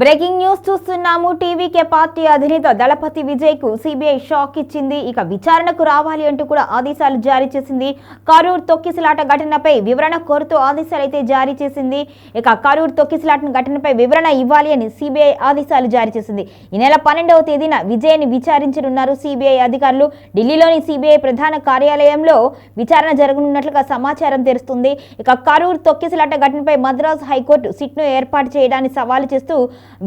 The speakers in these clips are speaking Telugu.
బ్రేకింగ్ న్యూస్ చూస్తున్నాము. టీవీకే పార్టీ అధినేత దళపతి విజయ్కు సిబిఐ షాక్ ఇచ్చింది. ఇక విచారణకు రావాలి అంటూ కూడా ఆదేశాలు జారీ చేసింది. కరూర్ తొక్కిసలాట ఘటనపై వివరణ కోరుతూ ఆదేశాలు అయితే జారీ చేసింది. ఇక కరూర్ తొక్కిసలాట ఘటనపై వివరణ ఇవ్వాలి అని సిబిఐ ఆదేశాలు జారీ చేసింది. ఈ నెల పన్నెండవ తేదీన విజయ్ని విచారించనున్నారు సిబిఐ అధికారులు. ఢిల్లీలోని సిబిఐ ప్రధాన కార్యాలయంలో విచారణ జరగనున్నట్లుగా సమాచారం తెలుస్తుంది. ఇక కరూర్ తొక్కిసలాట ఘటనపై మద్రాసు హైకోర్టు సిట్ను ఏర్పాటు చేయడాన్ని సవాలు చేస్తూ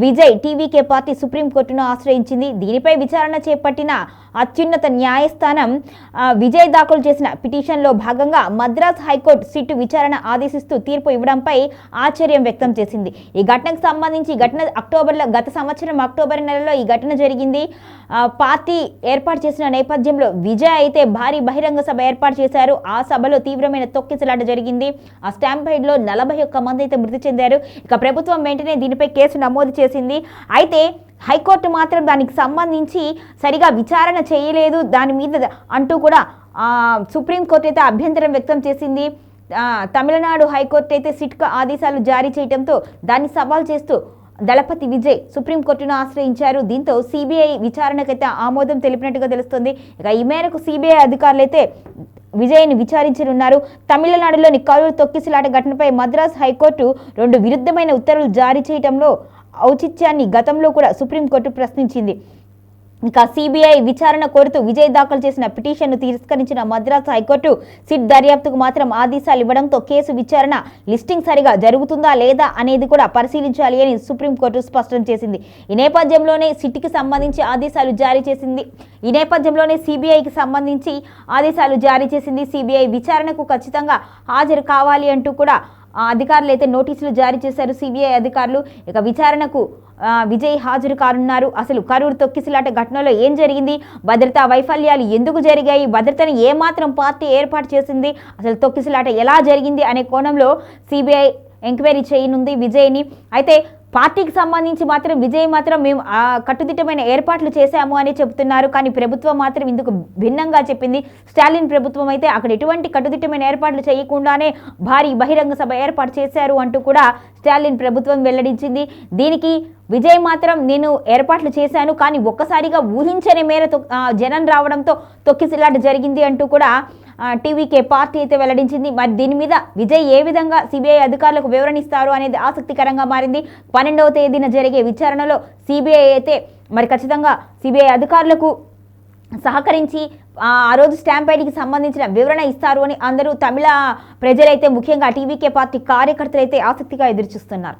విజయ్ టీవీకే పార్టీ సుప్రీంకోర్టును ఆశ్రయించింది. దీనిపై విచారణ చేపట్టిన అత్యున్నత న్యాయస్థానం విజయ్ దాఖలు చేసిన పిటిషన్లో భాగంగా మద్రాస్ హైకోర్టు సిట్టు విచారణ ఆదేశిస్తూ తీర్పు ఇవ్వడంపై ఆశ్చర్యం వ్యక్తం చేసింది. ఈ ఘటనకు సంబంధించి ఘటన అక్టోబర్లో గత సంవత్సరం అక్టోబర్ నెలలో ఈ ఘటన జరిగింది. పార్టీ ఏర్పాటు చేసిన నేపథ్యంలో విజయ్ అయితే భారీ బహిరంగ సభ ఏర్పాటు చేశారు. ఆ సభలో తీవ్రమైన తొక్కిసలాట జరిగింది. ఆ స్టాంపైడ్లో నలభై ఒక్క మంది అయితే మృతి చెందారు. ఇక ప్రభుత్వం వెంటనే దీనిపై కేసు నమోదు చేసింది. అయితే హైకోర్టు మాత్రం దానికి సంబంధించి సరిగా విచారణ చేయలేదు. దాని మీద అంటూ కూడా సుప్రీంకోర్టు అయితే అభ్యంతరం వ్యక్తం చేసింది. తమిళనాడు హైకోర్టు అయితే సిట్క ఆదేశాలు జారీ చేయడంతో దాన్ని సవాల్ చేస్తూ దళపతి విజయ్ సుప్రీంకోర్టును ఆశ్రయించారు. దీంతో సిబిఐ విచారణకైతే ఆమోదం తెలిపినట్టుగా తెలుస్తుంది. ఇక ఈ మేరకు సిబిఐ అధికారులు అయితే విజయ్ని విచారించనున్నారు. తమిళనాడులోని కరూరు తొక్కిసలాట ఘటనపై మద్రాస్ హైకోర్టు రెండు విరుద్ధమైన ఉత్తర్వులు జారీ చేయడంలో ఔచిత్యాన్ని గతంలో కూడా సుప్రీంకోర్టు ప్రశ్నించింది. ఇక సిబిఐ విచారణ కోరుతూ విజయ్ దాఖలు చేసిన పిటిషన్ను తిరస్కరించిన మద్రాసు హైకోర్టు సిట్ దర్యాప్తుకు మాత్రం ఆదేశాలు ఇవ్వడంతో కేసు విచారణ లిస్టింగ్ సరిగా జరుగుతుందా లేదా అనేది కూడా పరిశీలించాలి అని సుప్రీంకోర్టు స్పష్టం చేసింది. ఈ నేపథ్యంలోనే సిట్కి సంబంధించి ఆదేశాలు జారీ చేసింది. ఈ నేపథ్యంలోనే సిబిఐకి సంబంధించి ఆదేశాలు జారీ చేసింది. సిబిఐ విచారణకు ఖచ్చితంగా హాజరు కావాలి అంటూ కూడా అధికారులు అయితే నోటీసులు జారీ చేశారు. సిబిఐ అధికారులు ఇక విచారణకు విజయ్ హాజరు కానున్నారు. అసలు కరూరు తొక్కిసలాట ఘటనలో ఏం జరిగింది? భద్రతా వైఫల్యాలు ఎందుకు జరిగాయి? భద్రతను ఏమాత్రం పార్టీ ఏర్పాటు చేసింది? అసలు తొక్కిసలాట ఎలా జరిగింది? అనే కోణంలో సిబిఐ ఎంక్వైరీ చేయనుంది విజయ్ని. అయితే పార్టీకి సంబంధించి మాత్రం విజయ్ మాత్రం మేము కట్టుదిట్టమైన ఏర్పాట్లు చేశాము అని చెబుతున్నారు. కానీ ప్రభుత్వం మాత్రం ఇందుకు భిన్నంగా చెప్పింది. స్టాలిన్ ప్రభుత్వం అయితే అక్కడ ఎటువంటి కట్టుదిట్టమైన ఏర్పాట్లు చేయకుండానే భారీ బహిరంగ సభ ఏర్పాటు చేశారు అంటూ కూడా స్టాలిన్ ప్రభుత్వం వెల్లడించింది. దీనికి విజయ్ మాత్రం నేను ఏర్పాట్లు చేశాను కానీ ఒక్కసారిగా ఊహించని మేర జనం రావడంతో తొక్కిసిలాట జరిగింది అంటూ కూడా టీవీకే పార్టీ అయితే వెల్లడించింది. మరి దీని మీద విజయ్ ఏ విధంగా సిబిఐ అధికారులకు వివరణిస్తారు అనేది ఆసక్తికరంగా మారింది. పన్నెండవ తేదీన జరిగే విచారణలో సిబిఐ అయితే మరి ఖచ్చితంగా సిబిఐ అధికారులకు సహకరించి ఆ రోజు స్టాంప్ ఐడికి సంబంధించిన వివరణ ఇస్తారు అని అందరూ తమిళ ప్రజలైతే ముఖ్యంగా టీవీకే పార్టీ కార్యకర్తలు అయితే ఆసక్తిగా ఎదురుచూస్తున్నారు.